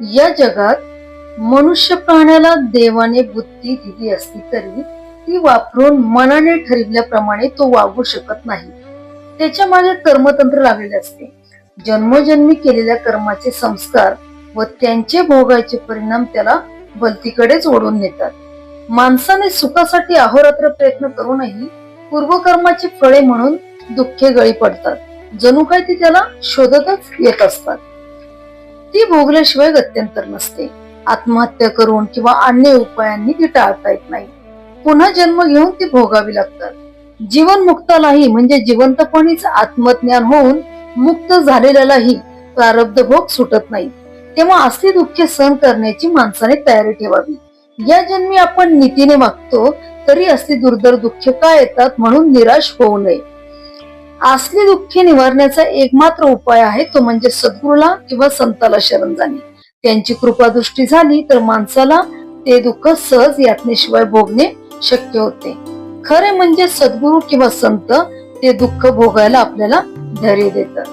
या जगात मनुष्य प्राण्याला देवाने बुद्धी दिली असती तरी ती वापरून मनाने ठरविल्याप्रमाणे तो वागू शकत नाही. त्याच्यामागे कर्मतंत्र लागलेले असते. जन्मोजन्मी केलेल्या कर्माचे संस्कार व त्यांचे भोगायचे परिणाम त्याला बलतीकडेच ओढून नेतात. माणसाने सुखासाठी अहोरात्र प्रयत्न करूनही पूर्वकर्माची फळे म्हणून दुःखे गळी पडतात. जणू काय ती त्याला शोधतच येत असतात. ती भोगल्याशिवाय गत्यंतर नसते. आत्महत्या करून किंवा अन्य उपायांनी ती टाळता येत नाही. पुन्हा जन्म घेऊन ती भोगावी लागतात. जीवन मुक्तालाही म्हणजे जिवंतपणीच आत्मज्ञान होऊन मुक्त झालेल्यालाही प्रारब्ध भोग सुटत नाही. तेव्हा असली दुःखे सहन करण्याची माणसाने तयारी ठेवावी. या जन्मी आपण नीतीने वागतो तरी असली दुर्धर दुःखे का येतात म्हणून निराश होऊ नये. असली दुःखे निवारण्याचा एकमात्र उपाय आहे तो म्हणजे सद्गुरूला किंवा संताला शरण जाणे. त्यांची कृपादृष्टी झाली तर माणसाला ते दुःख सहज यातनेशिवाय भोगणे शक्य होते. खरे म्हणजे सद्गुरू किंवा संत ते दुःख भोगायला आपल्याला धैर्य देतात.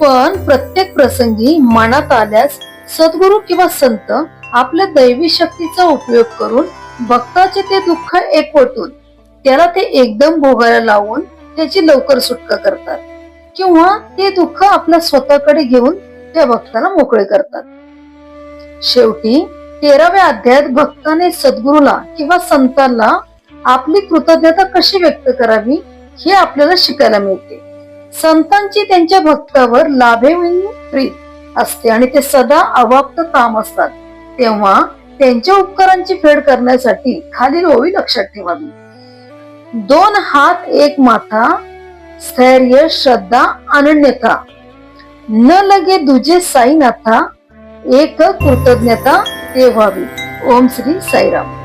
पण प्रत्येक प्रसंगी मनात आल्यास सद्गुरू किंवा संत आपल्या दैवी शक्तीचा उपयोग करून भक्ताचे ते दुःख एकवटून त्याला ते एकदम भोगायला लावून त्याची लवकर सुटका करतात. किंवा ते दुःख आपल्या स्वतःकडे घेऊन त्या भक्ताला मोकळे करतात. शेवटी तेराव्या अध्यायात भक्ताने सद्गुरूला किंवा संतांना आपली कृतज्ञता कशी व्यक्त करावी हे आपल्याला शिकायला मिळते. संतांची त्यांच्या भक्तावर लाभेविन प्रीत असते आणि ते सदा अवाप्त काम असतात. तेव्हा त्यांच्या उपकारांची फेड करण्यासाठी खालील ओवी लक्षात ठेवावी. दोन हात एक माथा स्थैर्य श्रद्धा अनन्यता न लगे दुजे साईनाथा एक कृतज्ञता ते व्हावी ओम श्री साईराम.